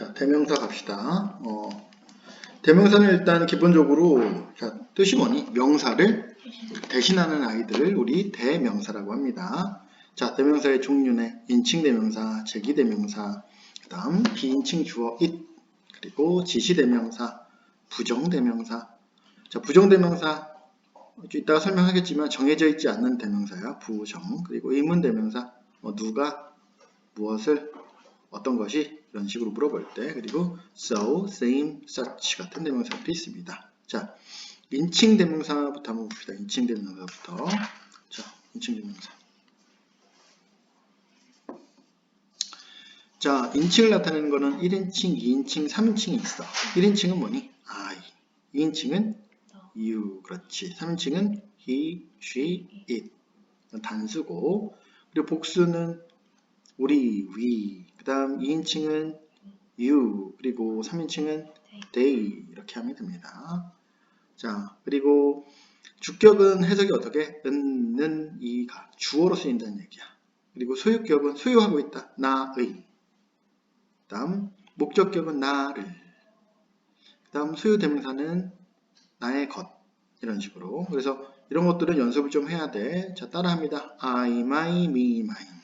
자, 대명사 갑시다. 어, 대명사는 일단 기본적으로 자, 뜻이 뭐니? 명사를 대신하는 아이들을 우리 대명사라고 합니다. 자, 대명사의 종류네. 인칭 대명사, 제기 대명사, 그다음 비인칭 주어 it, 그리고 지시 대명사, 부정 대명사. 자, 부정 대명사 좀 이따가 설명하겠지만 정해져 있지 않는 대명사야. 부정. 그리고 의문 대명사. 뭐 누가 무엇을 어떤 것이 이런 식으로 물어볼 때 그리고 so, same, such 같은 대명사들이 있습니다. 자, 인칭 대명사부터 한번 봅시다. 인칭 대명사부터. 자, 인칭 대명사. 자, 인칭을 나타내는 거는 1인칭, 2인칭, 3인칭이 있어. 1인칭은 뭐니? I. 2인칭은 you. 그렇지. 3인칭은 he, she, it. 단수고. 그리고 복수는 우리, we. 그 다음 2인칭은 you. 그리고 3인칭은 they. 이렇게 하면 됩니다. 자, 그리고 주격은 해석이 어떻게? 은, 는, 이가. 주어로 쓰인다는 얘기야. 그리고 소유격은 소유하고 있다. 나의. 그 다음 목적격은 나를 그 다음 소유 대명사는 나의 것 이런 식으로 그래서 이런 것들은 연습을 좀 해야 돼 자 따라합니다 I, my, me, mine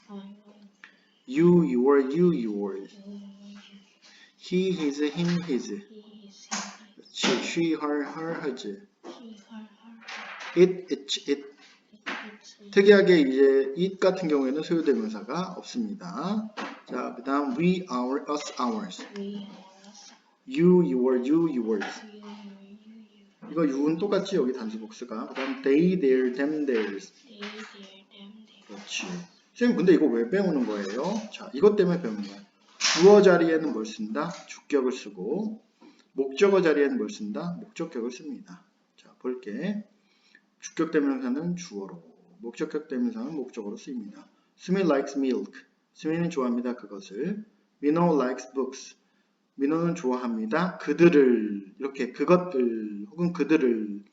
you, your, you, yours he, his, him, his she, she, her, her, hers it, it, it 특이하게 이제 it 같은 경우에는 소유 대명사가 없습니다 자, 그 다음 we, our, us, ours you, your, you, yours 이거 you는 똑같지 여기 단수 복수가 그 다음 they, their, them, theirs 그렇지 선생님 근데 이거 왜 배우는 거예요? 자 이것 때문에 배우는 거야 주어 자리에는 뭘 쓴다? 주격을 쓰고 목적어 자리에는 뭘 쓴다? 목적격을 씁니다. 자 볼게. 주격 대명사는 주어로. 목적격 대명사는 목적어로 쓰입니다. 수미 likes milk. 수미는 좋아합니다 그것을. 민호 likes books. 민호는 좋아합니다. 그들을. 이렇게 그것들 혹은 그들을.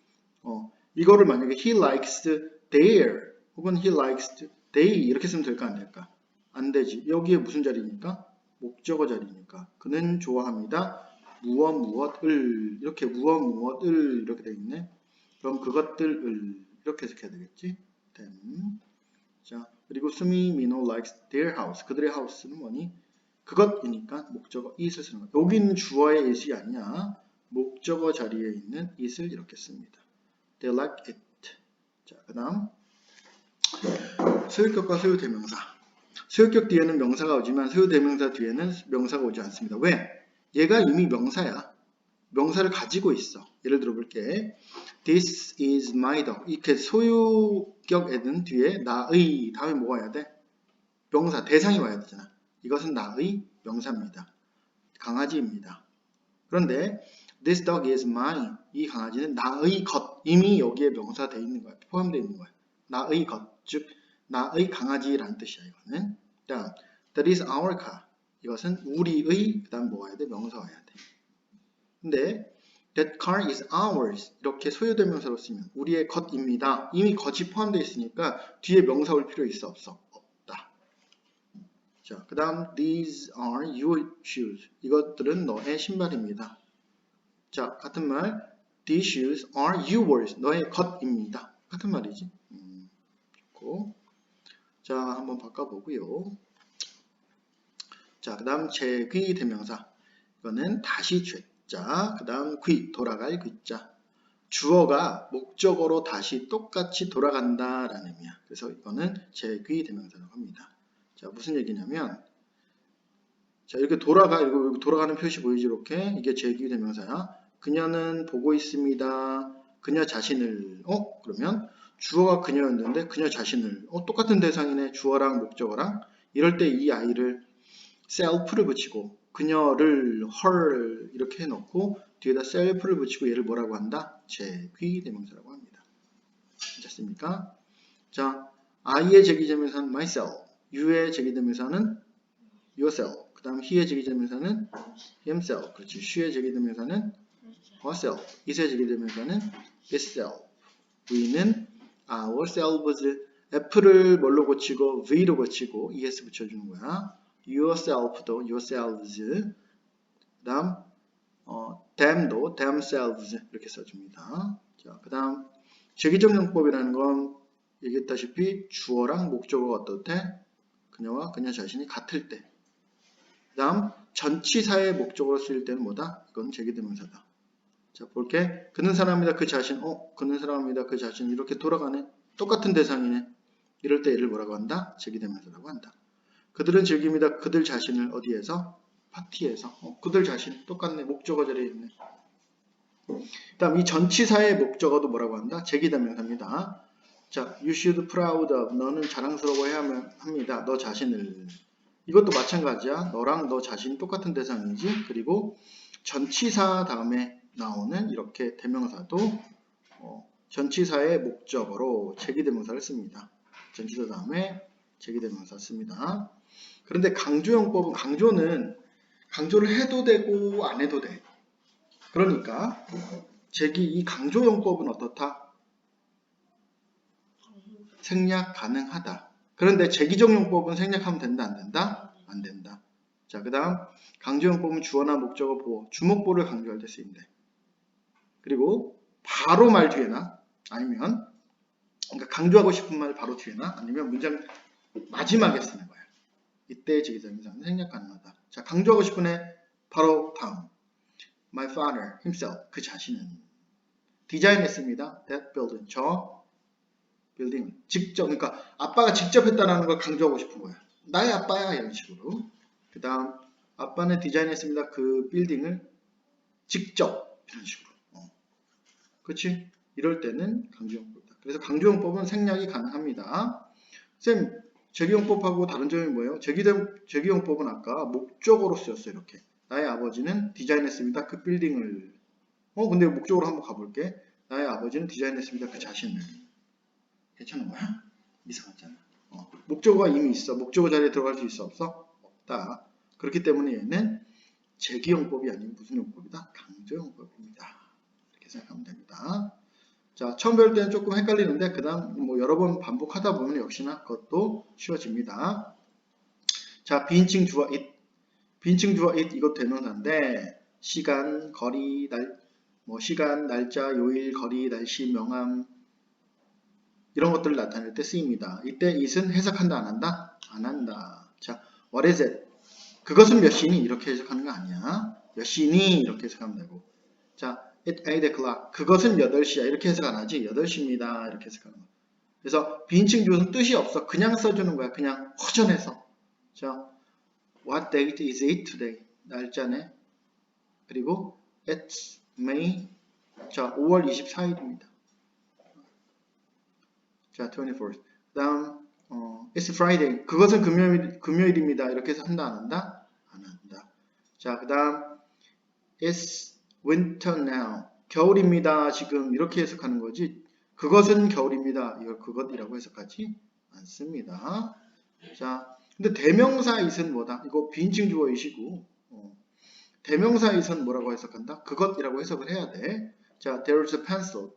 어, 이거를 만약에 he likes their 혹은 he likes they 이렇게 쓰면 될까 안 될까? 안 되지. 여기에 무슨 자리니까? 목적어 자리니까. 그는 좋아합니다. 무엇 무엇을 이렇게 무엇 무엇을 이렇게 돼 있네. 그럼 그것들을 이렇게 해석해야 되겠지? them. 자 그리고 수미 민호 likes their house. 그들의 house는 뭐니? 그것이니까 목적어 it을 쓰는 거야. 여기는 주어의 it이 아니야. 목적어 자리에 있는 it을 이렇게 씁니다. They like it. 자, 그 다음 소유격과 소유대명사. 소유격 뒤에는 명사가 오지만 소유대명사 뒤에는 명사가 오지 않습니다. 왜? 얘가 이미 명사야. 명사를 가지고 있어. 예를 들어 볼게. This is my dog. 이렇게 소유격에는 뒤에 나의 다음에 뭐가 와야 돼? 명사, 대상이 와야 되잖아. 이것은 나의 명사입니다. 강아지입니다. 그런데 this dog is mine. 이 강아지는 나의 것. 이미 여기에 명사 돼 있는 거야. 포함되어 있는 거야. 나의 것. 즉 나의 강아지라는 뜻이야. 이거는. 다음 that is our car. 이것은 우리의 그다음 뭐 와야 돼? 명사 와야 돼. 근데 that car is ours. 이렇게 소유대명사로 쓰면 우리의 것입니다. 이미 것이 포함되어 있으니까 뒤에 명사 올 필요 있어 없어? 자, 그 다음 these are your shoes. 이것들은 너의 신발입니다. 자, 같은 말 these shoes are yours. 너의 것입니다. 같은 말이지. 음, 좋고. 자, 한번 바꿔보고요. 자, 그 다음 제귀 대명사. 이거는 다시 죄자. 그 다음 귀, 돌아갈 귀자. 주어가 목적어로 다시 똑같이 돌아간다라는 의미야. 그래서 이거는 제귀 대명사라고 합니다. 자, 무슨 얘기냐면, 자, 이렇게 돌아가, 이거 돌아가는 표시 보이지, 이렇게? 이게 제기 대명사야. 그녀는 보고 있습니다. 그녀 자신을, 어? 그러면 주어가 그녀였는데, 그녀 자신을, 어? 똑같은 대상이네. 주어랑 목적어랑. 이럴 때 이 아이를 self를 붙이고, 그녀를 her 이렇게 해놓고, 뒤에다 self를 붙이고 얘를 뭐라고 한다? 제귀 대명사라고 합니다. 괜찮습니까? 자, I의 제기대명사는 myself. you의 제기대명사는 yourself. 그 다음 he의 제기대명사는 himself. 그렇지. she의 제기대명사는 herself. it의 제기대명사는 itself. we는 ourselves. f를 뭘로 고치고 v로 고치고 es 붙여주는 거야. yourself도 yourselves. 그 다음 어, them도 themselves 이렇게 써줍니다. 자, 그 다음 제기적 용법이라는 건 얘기했다시피 주어랑 목적어가 어떻대? 그녀와 그녀 자신이 같을 때. 그 다음 전치사의 목적어로 쓰일 때는 뭐다? 이건 제기대명사다. 자 볼게. 그는 사람이다 그 자신. 어? 그는 사람이다 그 자신. 이렇게 돌아가네. 똑같은 대상이네. 이럴 때 얘를 뭐라고 한다? 제기대명사라고 한다. 그들은 즐깁니다. 그들 자신을 어디에서? 파티에서. 어, 그들 자신. 똑같네. 목적어 자리에 있네. 그 다음 이 전치사의 목적어도 뭐라고 한다? 제기대명사입니다. 자, you should proud of. 너는 자랑스러워해야 합니다. 너 자신을. 이것도 마찬가지야. 너랑 너 자신 똑같은 대상이지. 그리고 전치사 다음에 나오는 이렇게 대명사도 어, 전치사의 목적어로 제기대명사를 씁니다. 전치사 다음에 제기대명사 씁니다. 그런데 강조용법은 강조는 강조를 해도 되고 안 해도 돼. 그러니까 제기 이 강조용법은 어떻다? 생략 가능하다. 그런데 제기적용법은 생략하면 된다 안 된다? 안 된다. 자, 그 다음 강조용법은 주어나 목적어 보호, 주목보를 강조할 때 쓰인대. 그리고 바로 말 뒤에나 아니면 그러니까 강조하고 싶은 말 바로 뒤에나 아니면 문장 마지막에 쓰는 거야. 이때 제기적용사는 생략 가능하다. 자, 강조하고 싶은 애 바로 다음. My father himself 그 자신은 디자인했습니다. That building 저 빌딩 직접 그러니까 아빠가 직접 했다라는 걸 강조하고 싶은 거야. 나의 아빠야 이런 식으로. 그 다음 아빠는 디자인했습니다. 그 빌딩을 직접 이런 식으로. 어. 그렇지? 이럴 때는 강조용법이다. 그래서 강조용법은 생략이 가능합니다. 쌤 제기용법하고 다른 점이 뭐예요? 제기된, 제기용법은 아까 목적어로 쓰였어요. 이렇게. 나의 아버지는 디자인했습니다. 그 빌딩을. 어 근데 목적으로 한번 가볼게. 나의 아버지는 디자인했습니다. 그 자신을. 괜찮은 거야? 이상하잖아. 어, 목적어가 이미 있어. 목적어 자리에 들어갈 수 있어? 없어? 없다. 그렇기 때문에 얘는 제기용법이 아닌 무슨 용법이다? 강조용법입니다. 이렇게 생각하면 됩니다. 자, 처음 배울 때는 조금 헷갈리는데 그 다음 뭐 여러 번 반복하다 보면 역시나 그것도 쉬워집니다. 자, 비인칭 주어 it. 비인칭 주어 it 이것 대명사인데 시간, 거리, 날, 뭐 시간, 날짜, 요일, 거리, 날씨, 명함, 이런 것들을 나타낼 때 쓰입니다. 이때 it은 해석한다 안 한다? 안 한다. 자, what is it? 그것은 몇 시니? 이렇게 해석하는 거 아니야. 몇 시니? 이렇게 해석하면 되고. 자, it 8 o'clock. 그것은 8시야. 이렇게 해석 안 하지. 8시입니다. 이렇게 해석하는 거. 그래서 비인칭 주어는 뜻이 없어. 그냥 써주는 거야. 그냥 허전해서. 자, what date is it today? 날짜네. 그리고 it's May. 자, 5월 24일입니다. 자, 24th. 다음 어, It's Friday. 그것은 금요일, 금요일입니다. 이렇게 해서 한다 안 한다? 안 한다. 자, 그 다음 It's winter now. 겨울입니다. 지금 이렇게 해석하는 거지. 그것은 겨울입니다. 이걸 그것이라고 해석하지 않습니다. 자, 근데 대명사 it은 뭐다? 이거 비인칭 주어 it이고 어, 대명사 it은 뭐라고 해석한다? 그것이라고 해석을 해야 돼. 자, there is a pencil.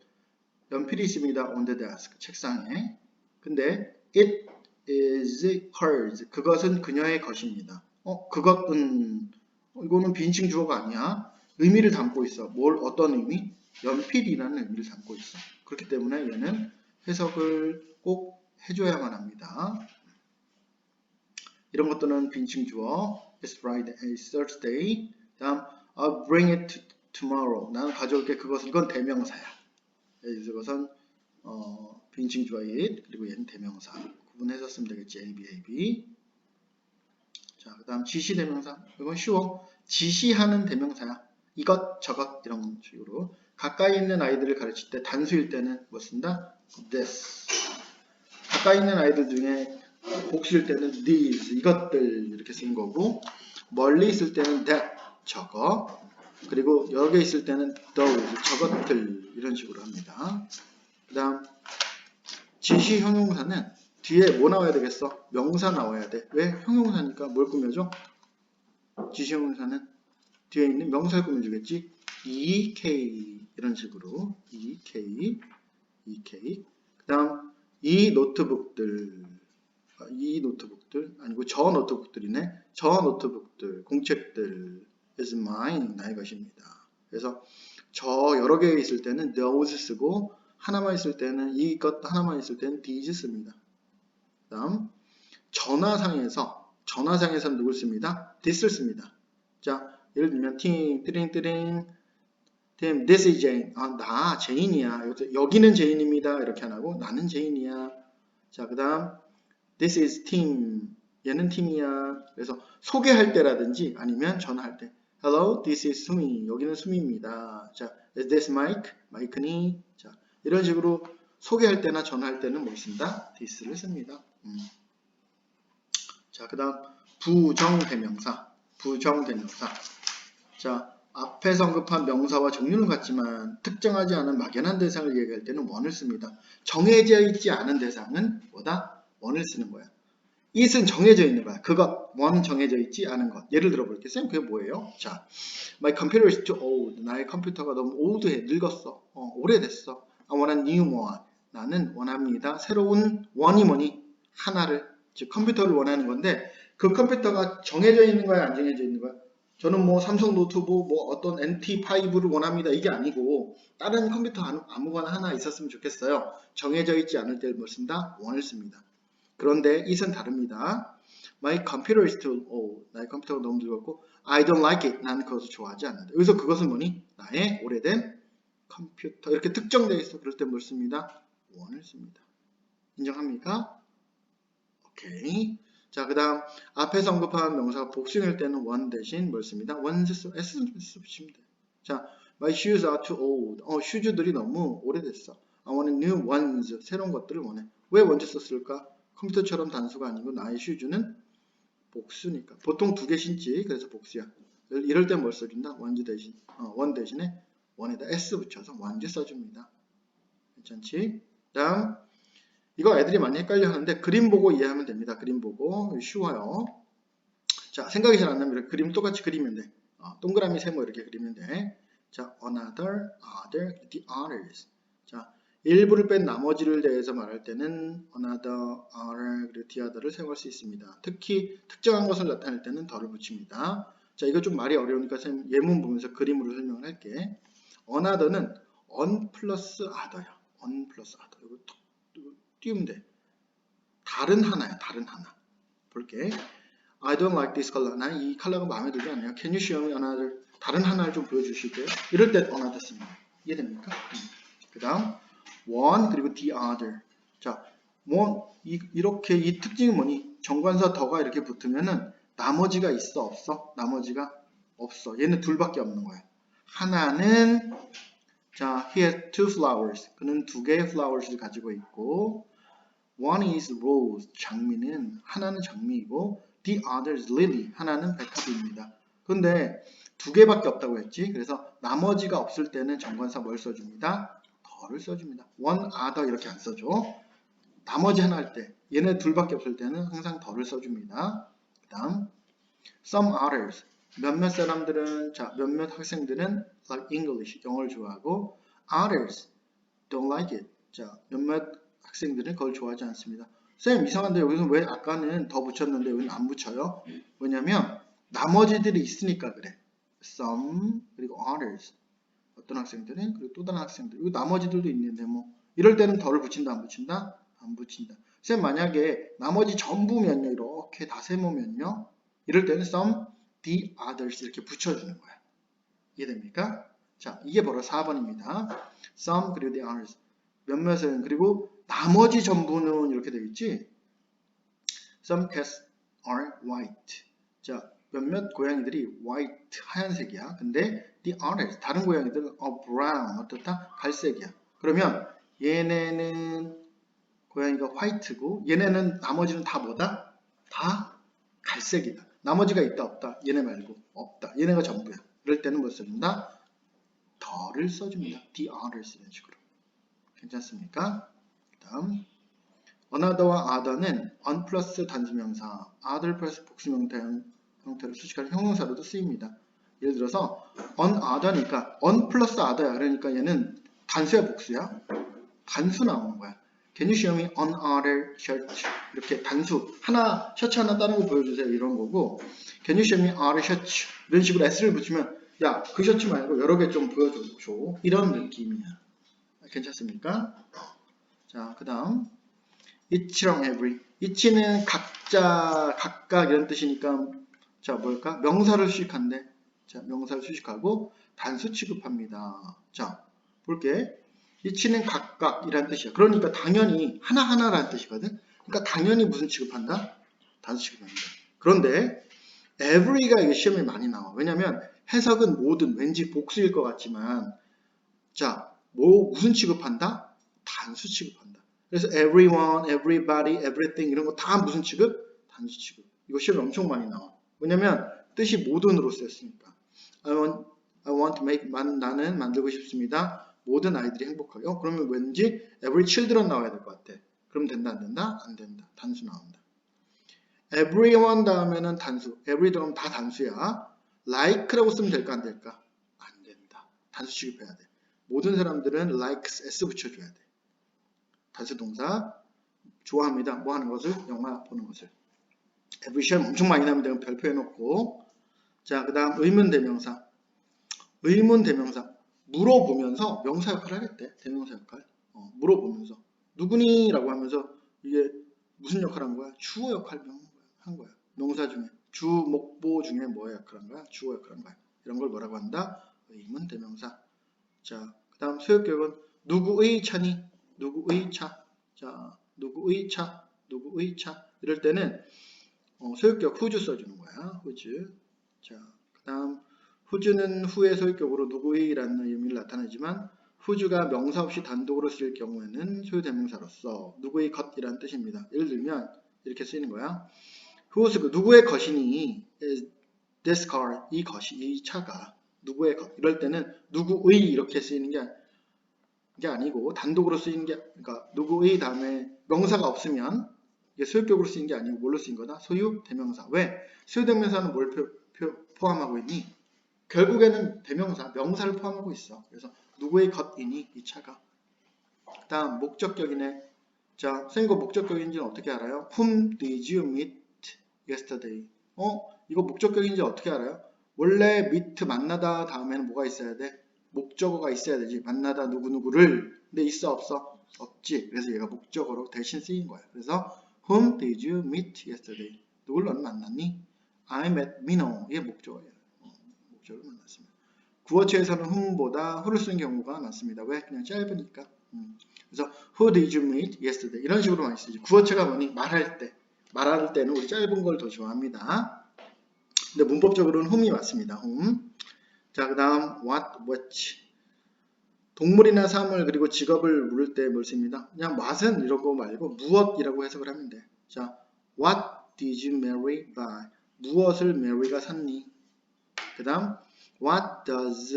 연필이 있습니다. on the desk. 책상에. 근데 it is hers. 그것은 그녀의 것입니다. 어, 그것은 어, 이거는 빈칭 주어가 아니야. 의미를 담고 있어. 뭘 어떤 의미? 연필이라는 의미를 담고 있어. 그렇기 때문에 얘는 해석을 꼭 해줘야만 합니다. 이런 것들은 빈칭 주어. It's Friday, it's Thursday. 다음, I'll bring it tomorrow. 나는 가져올게. 그것은 이건 대명사야. 이것은 어, 빈칭 주어 it 그리고 얘는 대명사. 구분해서 쓰면 되겠지. A, B, A, B. 자, 그 다음 지시 대명사. 이건 쉬워. 지시하는 대명사야. 이것, 저것 이런 식으로. 가까이 있는 아이들을 가르칠 때 단수일 때는 뭐 쓴다? this. 가까이 있는 아이들 중에 복수일 때는 these. 이것들 이렇게 쓰는 거고 멀리 있을 때는 that. 저거. 그리고 개 있을 때는 those. 저것들 이런 식으로 합니다. 그 다음 지시 형용사는 뒤에 뭐 나와야 되겠어? 명사 나와야 돼. 왜? 형용사니까 뭘 꾸며줘? 지시 형용사는 뒤에 있는 명사를 꾸며주겠지. EK 이런 식으로 EK EK 그 다음 이 노트북들 아, 이 노트북들 아니고 저 노트북들이네. 저 노트북들 공책들 is mine. 나의 것입니다. 그래서 저 여러 개 있을 때는 those 쓰고 하나만 있을 때는 이것 하나만 있을 때는 these 씁니다. 다음 전화상에서 전화상에서는 누굴 씁니다? this를 씁니다. 자 예를 들면 팅 띠링 띠링 팀 this is Jane. 아, 나 제인이야. 여기는 제인입니다. 이렇게 안 하고 나는 제인이야. 자, 그 다음 this is Tim. 얘는 팀이야. 그래서 소개할 때라든지 아니면 전화할 때 hello, this is 수미. 여기는 수미입니다. 자, is this Mike? 마이크니. 자, 이런 식으로 소개할 때나 전화할 때는 뭐 쓴다? this를 씁니다. 음. 자, 그 다음 부정대명사. 부정대명사. 자, 앞에서 언급한 명사와 종류는 같지만 특정하지 않은 막연한 대상을 얘기할 때는 원을 씁니다. 정해져 있지 않은 대상은 뭐다? 원을 쓰는 거야. it은 정해져 있는 거야. 그것, 원 정해져 있지 않은 것. 예를 들어 볼게요. 쌤, 그게 뭐예요? 자, my computer is too old. 나의 컴퓨터가 너무 old해, 늙었어. 어, 오래됐어. I want a new one. 나는 원합니다. 새로운 원이 뭐니? 하나를. 즉, 컴퓨터를 원하는 건데, 그 컴퓨터가 정해져 있는 거야, 안 정해져 있는 거야? 저는 뭐 삼성 노트북 뭐 어떤 NT5를 원합니다. 이게 아니고 다른 컴퓨터 아무- 아무거나 하나 있었으면 좋겠어요. 정해져 있지 않을 때 뭘 쓴다? 원을 씁니다. 그런데 it은 다릅니다. My computer is too old. 나의 컴퓨터가 너무 늙었고 I don't like it. 나는 그것을 좋아하지 않는다. 여기서 그것은 뭐니? 나의 오래된 컴퓨터. 이렇게 특정되어 있어. 그럴 때 뭘 씁니다? 원을 씁니다. 인정합니까? 오케이. 자, 그 다음 앞에서 언급한 명사가 복수일 때는 원 대신 뭘 씁니다? 원스 써, s 쓰시면 돼요. 자, my shoes are too old. 어, 슈즈들이 너무 오래됐어. I want new ones. 새로운 것들을 원해. 왜 원즈 썼을까? 컴퓨터처럼 단수가 아니고 나의 슈즈는 복수니까. 보통 두 개 신지. 그래서 복수야. 이럴 때뭘 써준다? 원즈 대신. 어, 원 대신에 원에다 s 붙여서 원즈 써줍니다. 괜찮지? 다음 이거 애들이 많이 헷갈려 하는데 그림 보고 이해하면 됩니다. 그림 보고 쉬워요. 자 생각이 잘안 이렇게 그림 똑같이 그리면 돼. 어, 동그라미 세모 이렇게 그리면 돼. 자 another, other, the others. 자 일부를 뺀 나머지를 대해서 말할 때는 another, other, the other를 사용할 수 있습니다. 특히 특정한 것을 나타낼 때는 더를 붙입니다. 자 이거 좀 말이 어려우니까 쌤 예문 보면서 그림으로 설명을 할게. another는 on 플러스 other야. on 플러스 other. 이거 톡 띄우면 돼. 다른 하나야, 다른 하나. 볼게. I don't like this color. 난 이 컬러가 마음에 들지 않아요. Can you show me another? 다른 하나를 좀 보여주실게요. 이럴 때 another 씁니다. 이해됩니까? 음. 그 다음 one 그리고 the other. 자, 뭐 이, 이렇게 이 특징이 뭐니? 정관사 더가 이렇게 붙으면은 나머지가 있어 없어? 나머지가 없어. 얘는 둘밖에 없는 거야. 하나는 자, he has two flowers. 그는 두 개의 flowers를 가지고 있고 one is rose. 장미는 하나는 장미이고 the other is lily. 하나는 백합입니다. 근데 두 개밖에 없다고 했지. 그래서 나머지가 없을 때는 정관사 뭘 써줍니다? 더를 써줍니다. one other 이렇게 안 써줘. 나머지 하나 할 때 얘네 둘밖에 없을 때는 항상 더를 써줍니다. 그 다음 some others 몇몇 사람들은 자 몇몇 학생들은 like English 영어를 좋아하고 others don't like it 자 몇몇 학생들은 그걸 좋아하지 않습니다. 쌤 이상한데 여기서 왜 아까는 더 붙였는데 여기는 안 붙여요? 왜냐면 나머지들이 있으니까 그래. some 그리고 others 어떤 학생들은 그리고 또 다른 학생들 이거 나머지들도 있는데 뭐 이럴 때는 더를 붙인다 안 붙인다? 안 붙인다. 쌤 만약에 나머지 전부면요 이렇게 다 세모면요 이럴 때는 some the others 이렇게 붙여주는 거야. 이해됩니까? 자, 이게 바로 4번입니다. some 그리고 the others. 몇몇은 그리고 나머지 전부는 이렇게 되겠지. Some cats are white. 자, 몇몇 고양이들이 white 하얀색이야. 근데 the others 다른 고양이들은 are brown 어떻다? 갈색이야. 그러면 얘네는 고양이가 화이트고 얘네는 나머지는 다 뭐다? 다 갈색이다. 나머지가 있다 없다. 얘네 말고 없다. 얘네가 전부야. 이럴 때는 뭐 써준다? 더를 써줍니다. the others 이런 식으로. 괜찮습니까? 그 다음 another와 other는 on 플러스 단수명사, other 플러스 복수명사 형태로 수식하는 형용사로도 쓰입니다. 예를 들어서 on other니까 on 플러스 other야. 그러니까 얘는 단수야 복수야? 단수 나오는 거야. Can you show me another shirt? 이렇게 단수 하나 셔츠 하나 다른 거 보여주세요 이런 거고 Can you show me other shirts? 이런 식으로 s를 붙이면 야 그 셔츠 말고 여러 개 좀 보여줘 줘. 이런 느낌이야 괜찮습니까? 자 그 다음. each랑 every. each는 각자 각각 이런 뜻이니까 자 뭘까? 명사를 수식한데 자 명사를 수식하고 단수 취급합니다. 자 볼게. each는 각각이란 뜻이야. 그러니까 당연히 하나하나라는 뜻이거든. 그러니까 당연히 무슨 취급한다? 단수 취급합니다. 그런데 every가 이게 시험에 많이 나와. 왜냐면 해석은 모든 왠지 복수일 것 같지만 자 뭐 무슨 취급한다 단수 취급한다 그래서 everyone, everybody, everything 이런 거 다 무슨 취급? 단수 취급. 이거 시험에 엄청 많이 나와. 왜냐면 뜻이 모든으로 쓰였으니까. I want, I want to make 만, 나는 만들고 싶습니다. 모든 아이들이 행복하게. 어, 그러면 왠지 every children 나와야 될 것 같아. 그럼 된다 안 된다? 안 된다. 단수 나온다. everyone 다음에는 단수. every 다음 다 단수야. like라고 쓰면 될까 안 될까? 안 된다. 단수 취급해야 돼. 모든 사람들은 likes s 붙여줘야 돼. 단수 동사 좋아합니다. 뭐 하는 것을? 영화 보는 것을. every 엄청 많이 나면 내가 별표 해놓고 자 그 다음 의문 대명사 의문 대명사 물어보면서 명사 역할을 하겠대 대명사 역할 어, 물어보면서 누구니? 라고 하면서 이게 무슨 역할 한 거야? 주어 역할 명, 한 거야 명사 중에 주 목보 중에 뭐 역할 한 거야? 주어 역할 한 거야 이런 걸 뭐라고 한다? 의문 대명사 자 그 다음 소유격은 누구의 차니? 누구의 차? 자, 누구의 차? 누구의 차? 이럴 때는 어, 소유격 후주 써주는 거야. 후주. 자, 그 다음 후주는 후의 소유격으로 누구의라는 의미를 나타내지만 후주가 명사 없이 단독으로 쓰일 경우에는 소유대명사로서 누구의 것이라는 뜻입니다. 예를 들면 이렇게 쓰이는 거야. whose 그 누구의 것이니 this car 이 것이 이 차가 누구의 것 이럴 때는 누구의 이렇게 쓰이는 게 게 아니고 단독으로 쓰이는 게 그러니까 누구의 다음에 명사가 없으면 이게 소유격으로 쓰인 게 아니고 뭘로 쓰인 거다? 소유 대명사. 왜? 소유 대명사는 뭘 표, 표, 포함하고 있니? 결국에는 대명사, 명사를 포함하고 있어. 그래서 누구의 것이니 이 차가. 다음 목적격이네. 자, 선생님 거 목적격인지는 어떻게 알아요? Whom did you meet yesterday? 어? 이거 목적격인지 어떻게 알아요? 원래 meet 만나다 다음에는 뭐가 있어야 돼? 목적어가 있어야 되지. 만나다 누구누구를. 근데 있어 없어? 없지. 그래서 얘가 목적어로 대신 쓰인 거야. 그래서 Whom did you meet yesterday? 누굴 너는 만났니? I met Mino. 이게 목적어예요. 어, 목적어를 만났습니다. 구어체에서는 whom보다 who를 쓰는 경우가 많습니다. 왜? 그냥 짧으니까. 음. 그래서 Who did you meet yesterday? 이런 식으로 많이 쓰지. 구어체가 뭐니? 말할 때. 말할 때는 우리 짧은 걸 더 좋아합니다. 근데 문법적으로는 whom이 맞습니다. whom. 자, 그 다음 what, which. 동물이나 사물 그리고 직업을 물을 때 뭘 씁니다. 그냥 이런 거 말고 무엇이라고 해석을 하면 돼. 자, what did you marry by? 무엇을 Mary가 샀니? 그 다음 what does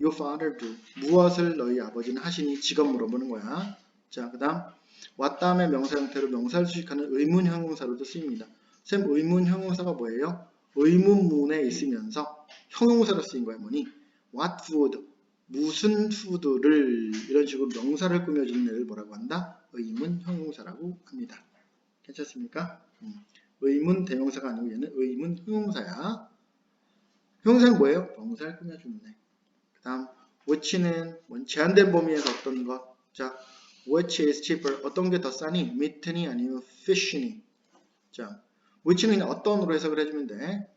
your father do? 무엇을 너희 아버지는 하시니? 직업 물어보는 거야. 자, 그 다음 what 다음에 명사 형태로 명사를 수식하는 의문 형용사로도 쓰입니다. 쌤 의문 형용사가 뭐예요? 의문문에 있으면서 형용사로 쓰인 거야 뭐니? what food 무슨 푸드를 이런 식으로 명사를 꾸며주는 애를 뭐라고 한다? 의문 형용사라고 합니다. 괜찮습니까? 음. 의문 대명사가 아니고 얘는 의문 형용사야. 형용사는 뭐예요? 명사를 꾸며주는 애. 그 다음 which는 제한된 범위에서 어떤 것? 자, which is cheaper? 어떤 게 더 싸니? meat니 아니면 fish니? 자, which는 어떤으로 해석을 해주면 돼.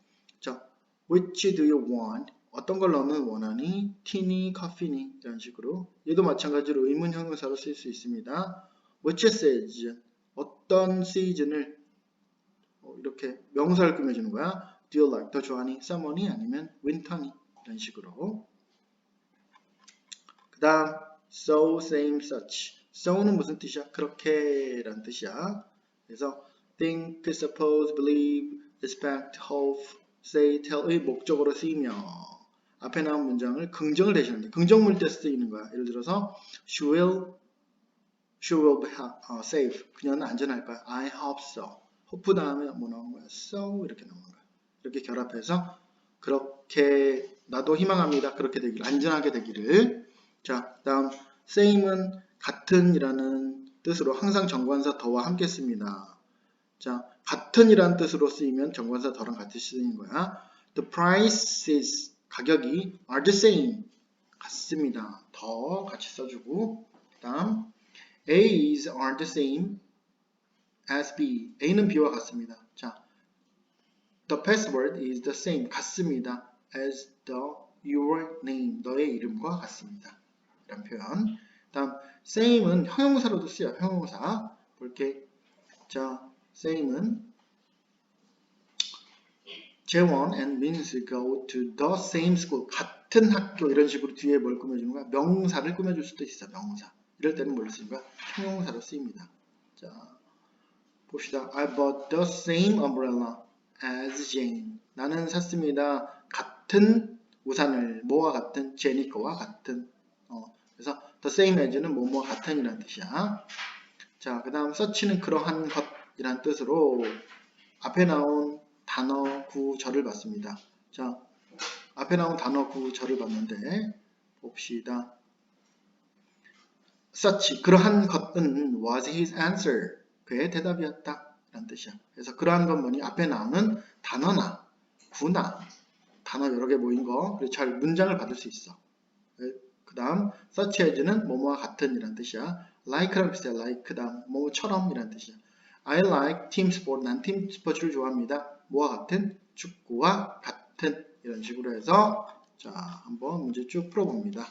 자, which do you want? 어떤 걸 너는 원하니? 티니, 커피니? 이런 식으로 얘도 마찬가지로 의문 형용사로 쓸 수 있습니다. Which season? 어떤 시즌을 어, 이렇게 명사를 꾸며주는 거야. Do you like? 더 좋아하니? Summer니? 아니면 Winter니? 이런 식으로 그 다음 so, same, such so는 무슨 뜻이야? 그렇게 라는 뜻이야. 그래서 think, suppose, believe, expect, hope, say, tell의 목적으로 쓰이며 앞에 나온 문장을 긍정을 대신한다. 긍정물 때 쓰이는 거야. 예를 들어서 she will she will be uh, safe. 그녀는 안전할 거야. I hope so. hope 다음에 뭐 나오는 거야? so 이렇게 나오는 거야. 이렇게 결합해서 그렇게 나도 희망합니다. 그렇게 되기를 안전하게 되기를. 자, 다음 same은 같은 이라는 뜻으로 항상 정관사 더와 함께 씁니다. 자, 같은이란 뜻으로 쓰이면 정관사 더랑 같이 쓰이는 거야. The prices 가격이 are the same 같습니다. 더 같이 써주고 그다음 A's are the same as B. A는 B와 같습니다. 자, the password is the same 같습니다. as the your name 너의 이름과 같습니다. 이런 표현. 다음 same은 형용사로도 쓰여요. 형용사 볼게. 자, same은 재원 and means go to the same school 같은 학교 이런 식으로 뒤에 뭘 꾸며주는 거야? 명사를 꾸며줄 수도 있어. 명사. 이럴 때는 뭘로 쓰는 거야? 형용사로 쓰입니다. 자, 봅시다. I bought the same umbrella as Jane. 나는 샀습니다. 같은 우산을 뭐와 같은 제니 거와 같은 어, 그래서 the same as는 뭐뭐 같은 이라는 뜻이야. 자, 그 다음 search는 그러한 것 이란 뜻으로 앞에 나온 단어 구절을 봤습니다. 자, 앞에 나온 단어 구절을 봤는데 봅시다. such 그러한 것은 was his answer 그의 대답이었다 라는 뜻이야. 그래서 그러한 건 뭐니 앞에 나오는 단어나 구나 단어 여러 개 모인 거 그리고 잘 문장을 받을 수 있어. 그 다음 such as는 뭐뭐와 같은 이란 뜻이야. like랑 비슷해. like 다음 뭐처럼 이란 뜻이야. I like team sport. 난 팀 스포츠를 좋아합니다. 뭐와 같은? 축구와 같은 이런 식으로 해서 자 한번 문제 쭉 풀어봅니다.